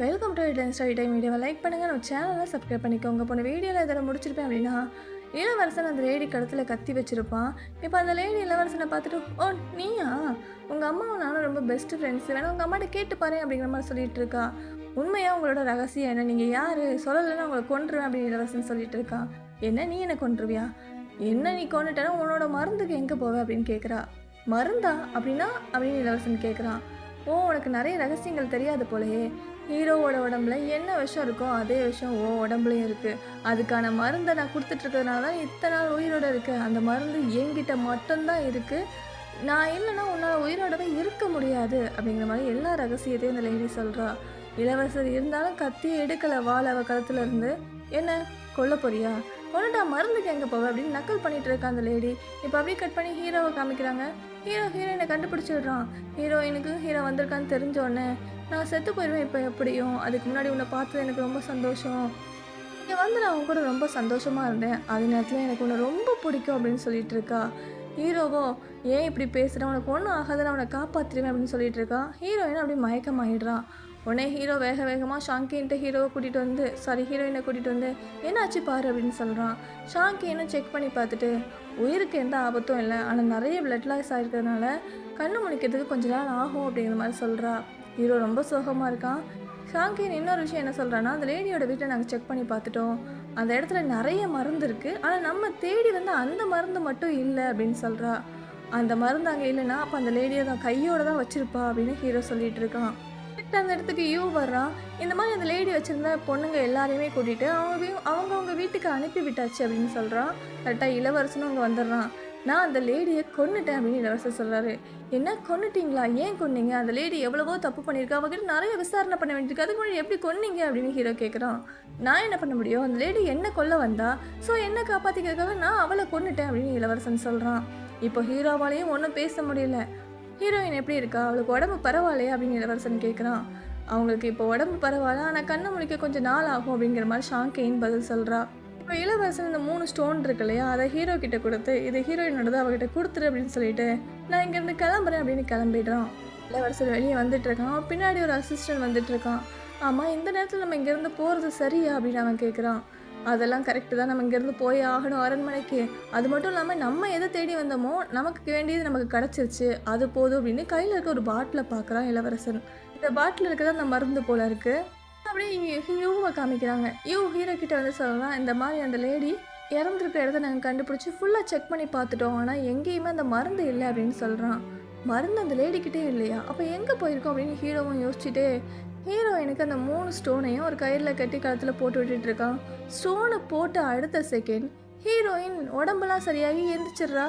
Welcome to Eden study time வீடியோவை like பண்ணுங்கள் நம்ம சேனலை சப்ஸ்கிரைப் பண்ணிக்கோங்க. போன வீடியோவில் இதில் முடிச்சிருப்பேன் அப்படின்னா இளவரசன் அந்த லேடி கடத்தில் கத்தி வச்சுருப்பான். இப்போ அந்த லேடி இளவரசனை பார்த்துட்டு ஓ நீயா? உங்கள் அம்மாவும் நானும் ரொம்ப பெஸ்ட் ஃப்ரெண்ட்ஸ் வேணா உங்கள் அம்மாட்ட கேட்டு பாரு அப்படிங்கிற மாதிரி சொல்லிட்டு இருக்கா. உண்மையாக உங்களோட ரகசியம் என்ன? நீங்கள் யார்? சொல்லலைன்னா உங்களை கொண்டுருவேன் அப்படின்னு இளவரசன் சொல்லிட்டு இருக்கான் என்ன நீ என்ன கொண்டுருவியா என்ன நீ கொண்டுட்டனா உன்னோட மருந்துக்கு எங்கே போவே? அப்படின்னு கேட்குறா மருந்தா? அப்படின்னா அப்படின்னு இளவரசன் கேட்குறான் ஓ உனக்கு நிறைய ரகசியங்கள் தெரியாது போலயே. ஹீரோவோட உடம்புல என்ன விஷம் இருக்கோ அதே விஷம் ஓ உடம்புலையும் இருக்குது அதுக்கான மருந்தை நான் கொடுத்துட்ருக்கிறதுனால தான் இத்தனை நாள் உயிரோட இருக்குது அந்த மருந்து என்கிட்ட மட்டும்தான் இருக்குது நான் இல்லைன்னா உன்னால் உயிரோடவே இருக்க முடியாது அப்படிங்கிற மாதிரி எல்லா ரகசியத்தையும் இந்த லேடி சொல்கிறா இளவரசர் இருந்தாலும் கத்தியை எடுக்கலை வாழ அவ கழுத்துல இருந்து. என்ன? கொல்ல போறியா? கொண்டுட்டா மருந்துக்கு எங்கே போவ அப்படின்னு நக்கல் பண்ணிட்டு இருக்கா அந்த லேடி இப்போ அப்படியே கட் பண்ணி ஹீரோவை காமிக்கிறாங்க. ஹீரோ ஹீரோயினை கண்டுபிடிச்சிடுறான். ஹீரோயினுக்கு ஹீரோ வந்திருக்கான்னு தெரிஞ்ச உடனே நான் செத்து போயிடுவேன் இப்போ எப்படியும். அதுக்கு முன்னாடி உன்னை பார்த்தது எனக்கு ரொம்ப சந்தோஷம். இங்கே வந்து நான் உங்க கூட ரொம்ப சந்தோஷமாக இருந்தேன். அதே நேரத்தில் எனக்கு உன்னை ரொம்ப பிடிக்கும் அப்படின்னு சொல்லிட்டு இருக்கா. ஹீரோவோ ஏன் இப்படி பேசுகிறேன் உனக்கு ஒன்றும் ஆகாத நான் உன்னை காப்பாற்றிடுவேன் அப்படின்னு சொல்லிட்டு இருக்கா. ஹீரோயின் அப்படி மயக்கமாயிடுறான் உடனே ஹீரோ வேக வேகமாக ஷாங்கின்ட்டு ஹீரோவை கூட்டிகிட்டு வந்து சாரி ஹீரோயினை கூட்டிகிட்டு வந்து என்னாச்சு பாரு அப்படின்னு சொல்கிறான் ஷாங்கினும் செக் பண்ணி பார்த்துட்டு உயிருக்கு எந்த ஆபத்தும் இல்லை. ஆனால் நிறைய பிளட் லாஸ் ஆகிருக்கிறதுனால கண்ணு முழிக்கிறதுக்கு கொஞ்ச நாள் ஆகும் அப்படிங்கிற மாதிரி சொல்கிறா ஹீரோ ரொம்ப சோகமாக இருக்கான். ஷாங்கின் இன்னொரு விஷயம் என்ன சொல்கிறான்னா அந்த லேடியோட வீட்டை நாங்கள் செக் பண்ணி பார்த்துட்டோம். அந்த இடத்துல நிறைய மருந்து இருக்குது ஆனால் நம்ம தேடி வந்து அந்த மருந்து மட்டும் இல்லை அப்படின்னு சொல்கிறா அந்த மருந்து அங்கே இல்லைன்னா அப்போ அந்த லேடியை தான் கையோடு தான் வச்சுருப்பா அப்படின்னு ஹீரோ சொல்லிகிட்டு இருக்கான். அந்த இடத்துக்கு யூ வர்றான் இந்த மாதிரி அந்த லேடி வச்சுருந்த பொண்ணுங்க எல்லாரையுமே கூட்டிகிட்டு அவங்க வீ- வீட்டுக்கு அனுப்பி விட்டாச்சு அப்படின்னு சொல்கிறான் கரெக்டாக இளவரசனும் அங்கே வந்துடுறான். நான் அந்த லேடியை கொன்னுட்டேன் அப்படின்னு இளவரசர் சொல்கிறாரு என்ன கொன்னுட்டீங்களா? ஏன் கொன்னீங்க? அந்த லேடி எவ்வளவோ தப்பு பண்ணியிருக்கா. அவகிட்ட நிறைய விசாரணை பண்ண வேண்டியிருக்கு. அதுக்கு முன்னாடி எப்படி கொன்னீங்க அப்படின்னு ஹீரோ கேட்குறான் நான் என்ன பண்ண முடியும்? அந்த லேடி என்ன கொல்ல வந்தா? ஸோ என்ன காப்பாற்றிக்கிறதுக்காக நான் அவளை கொன்னுட்டேன் அப்படின்னு இளவரசன் சொல்கிறான் இப்போ ஹீரோவாலையும் ஒன்றும் பேச முடியல. ஹீரோயின் எப்படி இருக்கா? அவளுக்கு உடம்பு பரவாயில்லையா? அப்படின்னு இளவரசன் கேட்குறான் அவங்களுக்கு இப்போ உடம்பு பரவாயில்ல ஆனால் கண்ணை முழிக்க கொஞ்சம் நாள் ஆகும் அப்படிங்கிற மாதிரி ஷாங்கேயின் பதில் சொல்கிறா இப்போ இளவரசன் இந்த மூணு ஸ்டோன் இருக்கு இல்லையா? அதை ஹீரோ கிட்ட கொடுத்து இது ஹீரோயினோடது அவகிட்ட கொடுத்துரு அப்படின்னு சொல்லிட்டு நான் இங்கேருந்து கிளம்புறேன் அப்படின்னு கிளம்பிடுறான். இளவரசர் வெளியே வந்துட்டு இருக்கான். பின்னாடி ஒரு அசிஸ்டன்ட் வந்துட்டு இருக்கான். ஆமாம் இந்த நேரத்தில் நம்ம இங்கேருந்து போகிறது சரியா? அப்படின்னு அவன் கேட்குறான் அதெல்லாம் கரெக்டு தான். நம்ம இங்கேருந்து போய் ஆகணும் அரண்மனைக்கு. அது மட்டும் இல்லாமல் நம்ம எதை தேடி வந்தோமோ நமக்கு வேண்டியது நமக்கு கிடச்சிருச்சு. அது போதும் அப்படின்னு கையில் இருக்க ஒரு பாட்டிலை பார்க்குறான் இளவரசன். இந்த பாட்டில் இருக்கிறது அந்த மருந்து போல இருக்குது அப்படியே யூவை காமிக்கிறாங்க. யூ ஹீரோ கிட்ட வந்து சொல்லலாம் இந்த மாதிரி அந்த லேடி இறந்துருக்க இடத்த நாங்கள் கண்டுபிடிச்சி ஃபுல்லாக செக் பண்ணி பார்த்துட்டோம். ஆனால் எங்கேயுமே அந்த மருந்து இல்லை அப்படின்னு சொல்கிறான் மருந்து அந்த லேடிக்கிட்டே இல்லையா? அப்போ எங்கே போயிருக்கோம் அப்படின்னு ஹீரோவும் யோசிச்சுட்டே ஹீரோயினுக்கு அந்த மூணு ஸ்டோனையும் ஒரு கயிறில் கட்டி கழுத்தில் போட்டு விட்டுட்டு இருக்கான். ஸ்டோனை போட்ட அடுத்த செகண்ட் ஹீரோயின் உடம்பெல்லாம் சரியாகி எந்திரிச்சிடுறா.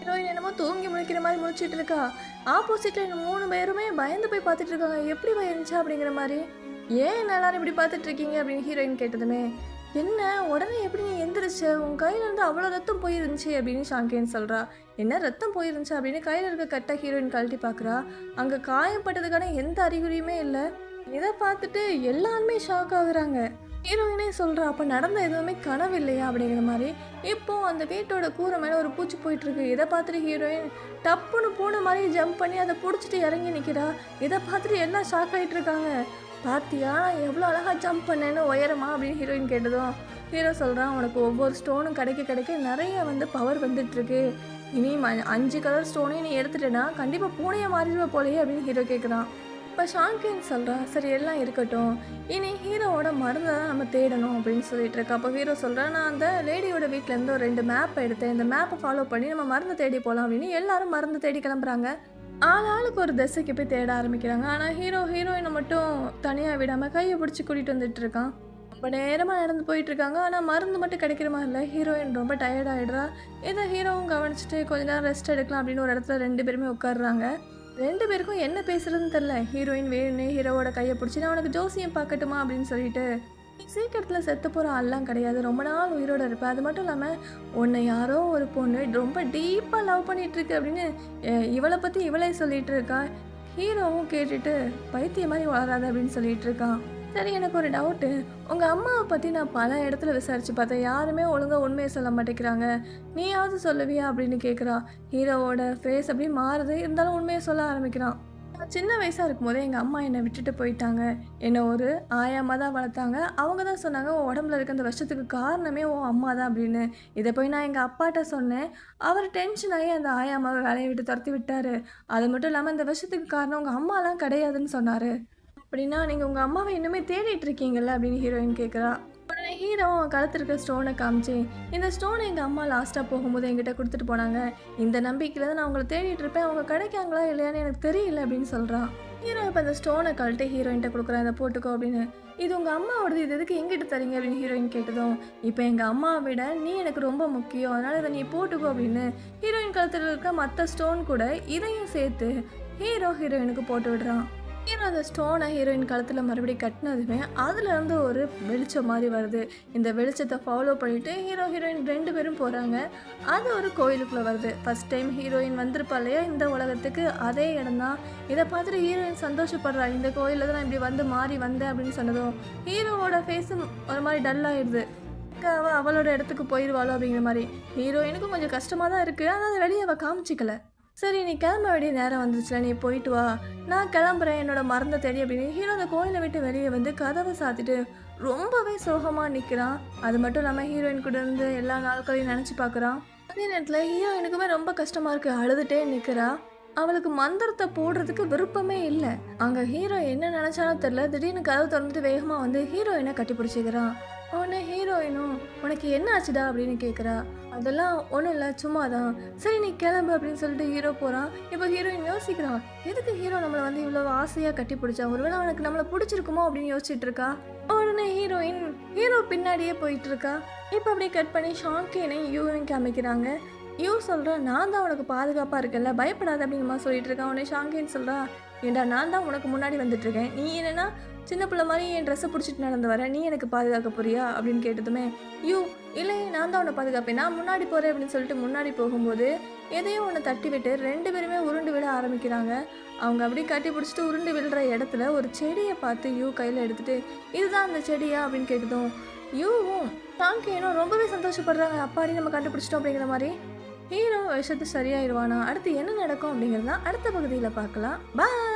ஹீரோயின் என்னமோ தூங்கி முழிக்கிற மாதிரி முழிச்சிட்டு இருக்கா. ஆப்போசிட்ல மூணு பேருமே பயந்து போய் பார்த்துட்டு இருக்காங்க. எப்படி பயந்துச்சா அப்படிங்கிற மாதிரி. ஏன் எல்லாரும் இப்படி பார்த்துட்டு இருக்கீங்க? அப்படின்னு ஹீரோயின் கேட்டதுமே என்ன? உடனே எப்படி நீ எந்திரிச்ச? உன் கையில இருந்து அவ்வளோ ரத்தம் போயிருந்துச்சு அப்படின்னு ஷாங்கேன் சொல்றா. என்ன ரத்தம் போயிருந்துச்சு அப்படின்னு கையில் இருக்க கட்ட ஹீரோயின் கழட்டி பார்க்குறா அங்கே காயப்பட்டதுக்கான எந்த அறிகுறியுமே இல்லை. இதை பார்த்துட்டு எல்லாருமே ஷாக் ஆகுறாங்க. ஹீரோயினே சொல்கிறா அப்போ நடந்த எதுவுமே கனவு இல்லையா அப்படிங்கிற மாதிரி. இப்போது அந்த வீட்டோட கூரை மேலே ஒரு பூச்சி போயிட்டுருக்கு. இதை பார்த்துட்டு ஹீரோயின் டப்புன்னு பூனை மாதிரி ஜம்ப் பண்ணி அதை பிடிச்சிட்டு இறங்கி நிற்கிறா இதை பார்த்துட்டு எல்லாம் ஷாக் ஆகிட்டு இருக்காங்க? எவ்வளோ அழகாக ஜம்ப் பண்ணேன்னு உயரமா? அப்படின்னு ஹீரோயின் கேட்டதும் ஹீரோ சொல்கிறான் உனக்கு ஒவ்வொரு ஸ்டோனும் கிடைக்க கிடைக்க நிறைய வந்து பவர் வந்துட்டுருக்கு. இனி ம அஞ்சு கலர் ஸ்டோனையும் நீ எடுத்துட்டேன்னா கண்டிப்பாக பூனையை மாறிடுவ போலயே அப்படின்னு ஹீரோ கேட்குறான் அப்போ ஷாங்கின் சொல்கிறா சரி எல்லாம் இருக்கட்டும். இனி ஹீரோவோட மருந்தை தான் நம்ம தேடணும் அப்படின்னு சொல்லிட்டு இருக்கா. அப்போ ஹீரோ சொல்கிறா நான் அந்த லேடியோட வீட்டிலேருந்து ஒரு ரெண்டு மேப் எடுத்தேன். இந்த மேப்பை ஃபாலோ பண்ணி நம்ம மருந்து தேடி போகலாம் அப்படின்னு எல்லாரும் மருந்து தேடி கிளம்புறாங்க. ஆள் ஆளுக்கு ஒரு திசைக்கு போய் தேட ஆரம்பிக்கிறாங்க. ஆனால் ஹீரோ ஹீரோயினை மட்டும் தனியாக விடாமல் கையை பிடிச்சி கூட்டிகிட்டு வந்துட்டு இருக்கான். ரொம்ப நேரமாக நடந்து போயிட்டுருக்காங்க ஆனால் மருந்து மட்டும் கிடைக்கிற மாதிரி இல்லை. ஹீரோயின் ரொம்ப டயர்ட் ஆகிடுறா இதை ஹீரோவும் கவனிச்சுட்டு கொஞ்ச நேரம் ரெஸ்ட் எடுக்கலாம் அப்படின்னு ஒரு இடத்துல ரெண்டு பேருமே உட்காடுறாங்க ரெண்டு பேருக்கும் என்ன பேசுறதுன்னு தெரில ஹீரோயின் வேணும்னு ஹீரோவோட கையை பிடிச்சி நான் உனக்கு ஜோசியம் பார்க்கட்டுமா? அப்படின்னு சொல்லிட்டு சீக்கிரத்தில் செத்து போகிற ஆள்லாம் கிடையாது. ரொம்ப நாள் உயிரோட இருப்பேன் அது மட்டும் இல்லாமல் உன்னை யாரோ ஒரு பொண்ணு ரொம்ப டீப்பாக லவ் பண்ணிகிட்ருக்கு அப்படின்னு இவளை பற்றி இவளே சொல்லிகிட்டு இருக்கா. ஹீரோவும் கேட்டுட்டு பைத்திய மாதிரி வளராது அப்படின்னு சொல்லிகிட்டு இருக்கான். சரி எனக்கு ஒரு டவுட்டு உங்கள் அம்மாவை பற்றி நான் பல இடத்துல விசாரித்து பார்த்தேன். யாருமே ஒழுங்காக உண்மையை சொல்ல மாட்டேங்கிறாங்க. நீயாவது சொல்லுவியா அப்படின்னு கேட்குறா ஹீரோவோட ஃபேஸ் அப்படி மாறுது. இருந்தாலும் உண்மையை சொல்ல ஆரம்பிக்கிறான். சின்ன வயசாக இருக்கும்போதே எங்கள் அம்மா என்னை விட்டுட்டு போயிட்டாங்க. என்னை ஒரு ஆயாமா தான் வளர்த்தாங்க. அவங்க தான் சொன்னாங்க உன் உடம்புல இருக்க அந்த வருஷத்துக்கு காரணமே உன் அம்மா தான் அப்படின்னு. இதை போய் நான் எங்கள் அப்பாட்ட சொன்னேன். அவர் டென்ஷன் ஆகி அந்த ஆயாம்மாவை வேலையை விட்டு துரத்தி விட்டார். அது மட்டும் இல்லாமல் இந்த வருஷத்துக்கு காரணம் உங்கள் அம்மாலாம் கிடையாதுன்னு சொன்னார். அப்படின்னா நீங்கள் உங்கள் அம்மாவை இன்னுமே தேடிட்டு இருக்கீங்கல்ல அப்படின்னு ஹீரோயின் கேட்குறா உடனே ஹீரோ அவன் கழுத்து இருக்க ஸ்டோனை காமிச்சு இந்த ஸ்டோனை எங்கள் அம்மா லாஸ்ட்டாக போகும்போது என்கிட்ட கொடுத்துட்டு போனாங்க. இந்த நம்பிக்கையில் தான் நான் அவங்கள தேடிட்டு இருப்பேன். அவங்க கிடைக்காங்களா இல்லையான்னு எனக்கு தெரியல அப்படின்னு சொல்கிறான் ஹீரோ இப்போ அந்த ஸ்டோனை கழட்டு ஹீரோயின்ட்ட கொடுக்குறேன் இதை போட்டுக்கோ அப்படின்னு. இது உங்கள் அம்மாவோடது. இது எதுக்கு எங்கிட்ட தரீங்க அப்படின்னு ஹீரோயின் கேட்டதும் இப்போ எங்கள் அம்மாவை விட நீ எனக்கு ரொம்ப முக்கியம். அதனால் இதை நீ போட்டுக்கோ அப்படின்னு ஹீரோயின் கழுத்தில் இருக்க மற்ற ஸ்டோன் கூட இதையும் சேர்த்து ஹீரோ ஹீரோயினுக்கு போட்டு விடுறான் ஹீரோ அந்த ஸ்டோனை ஹீரோயின் கழுத்தில் மறுபடியும் கட்டினதுமே அதுலேருந்து ஒரு வெளிச்சம் மாதிரி வருது. இந்த வெளிச்சத்தை ஃபாலோ பண்ணிவிட்டு ஹீரோ ஹீரோயின் ரெண்டு பேரும் போகிறாங்க அது ஒரு கோயிலுக்குள்ளே வருது. ஃபஸ்ட் டைம் ஹீரோயின் வந்திருப்பா இல்லையா இந்த உலகத்துக்கு? அதே இடம்தான். இதை பார்த்துட்டு ஹீரோயின் சந்தோஷப்படுறா. இந்த கோயிலில் தான் நான் இப்படி வந்து மாறி வந்தேன் அப்படின்னு சொன்னதும் ஹீரோவோட ஃபேஸும் ஒரு மாதிரி டல் அவள் அவளோட இடத்துக்கு போயிடுவாளோ அப்படிங்கிற மாதிரி. ஹீரோயினுக்கும் கொஞ்சம் கஷ்டமாக தான் இருக்குது ஆனால் அதை வெளியே அவள் காமிச்சிக்கலை. சரி நீ கிளம்ப வேண்டிய நேரம் வந்துச்சுல நீ போயிட்டு வா. நான் கிளம்புறேன் என்னோட மருந்தை தேடி அப்படின்னு ஹீரோ அந்த கோயிலை விட்டு வெளியே வந்து கதவை சாத்திட்டு ரொம்பவே சோகமாக நிற்கிறான் அது மட்டும் இல்லாமல் ஹீரோயின் கூட இருந்து எல்லா நாட்களையும் நினச்சி பார்க்குறான் அதே நேரத்தில் ஹீரோயினுக்குமே ரொம்ப கஷ்டமாக இருக்குது அழுதுகிட்டே நிற்கிறா அவளுக்கு மந்திரத்தை போடுறதுக்கு விருப்பமே இல்லை. அங்கே ஹீரோ என்ன நினச்சாலும் தெரில திடீர்னு கதவு திறந்துட்டு வேகமாக வந்து ஹீரோயினை கட்டி பிடிச்சிக்கிறான் உடனே ஹீரோயினும் உனக்கு என்ன ஆச்சுடா அப்படின்னு கேட்குறா அதெல்லாம் ஒன்றும் இல்லை சும்மா தான் சரி நீ கிளம்பு அப்படின்னு சொல்லிட்டு ஹீரோ போகிறான் இப்போ ஹீரோயின் யோசிக்கிறான் எதுக்கு ஹீரோ நம்மளை வந்து இவ்வளோ ஆசையாக கட்டி பிடிச்சா? ஒருவேளை அவனுக்கு நம்மளை பிடிச்சிருக்குமோ? அப்படின்னு யோசிச்சுட்டு இருக்கா. உடனே ஹீரோயின் ஹீரோ பின்னாடியே போயிட்டு இருக்கா. இப்போ அப்படியே கட் பண்ணி ஷாங்கேனை யூவையும் காமிக்கிறாங்க. யூ சொல்கிறா நான் தான் உனக்கு பாதுகாப்பாக இருக்கல பயப்படாத அப்படிங்கிற மாதிரி சொல்லிட்டு இருக்கான் உடனே ஷாங்கேன்னு சொல்கிறா ஏண்டா நான் தான் உனக்கு முன்னாடி வந்துட்டு இருக்கேன் நீ என்னென்னா சின்ன பிள்ளை மாதிரி என் ட்ரெஸ்ஸை பிடிச்சிட்டு நடந்து வர நீ எனக்கு பாதுகாக்க போறியா? அப்படின்னு கேட்டதுமே யூ இல்லை நான் தான் உன்னை பாதுகாப்பேன். நான் முன்னாடி போகிறேன் அப்படின்னு சொல்லிட்டு முன்னாடி போகும்போது எதையும் ஒன்று தட்டி விட்டு ரெண்டு பேருமே உருண்டு விட ஆரம்பிக்கிறாங்க. அவங்க அப்படியே கட்டி பிடிச்சிட்டு உருண்டு விழுற இடத்துல ஒரு செடியை பார்த்து யூ கையில் எடுத்துட்டு இதுதான் அந்த செடியா? அப்படின்னு கேட்டதும் யூவும் டாங்கேனும் ரொம்பவே சந்தோஷப்படுறாங்க. அப்பாடி நம்ம கண்டுபிடிச்சிட்டோம். அப்படிங்கிற மாதிரி ஹீரோ விஷத்து சரியாயிருவானா? அடுத்து என்ன நடக்கும் அப்படிங்கிறது தான் அடுத்த பகுதியில் பார்க்கலாம். பாய்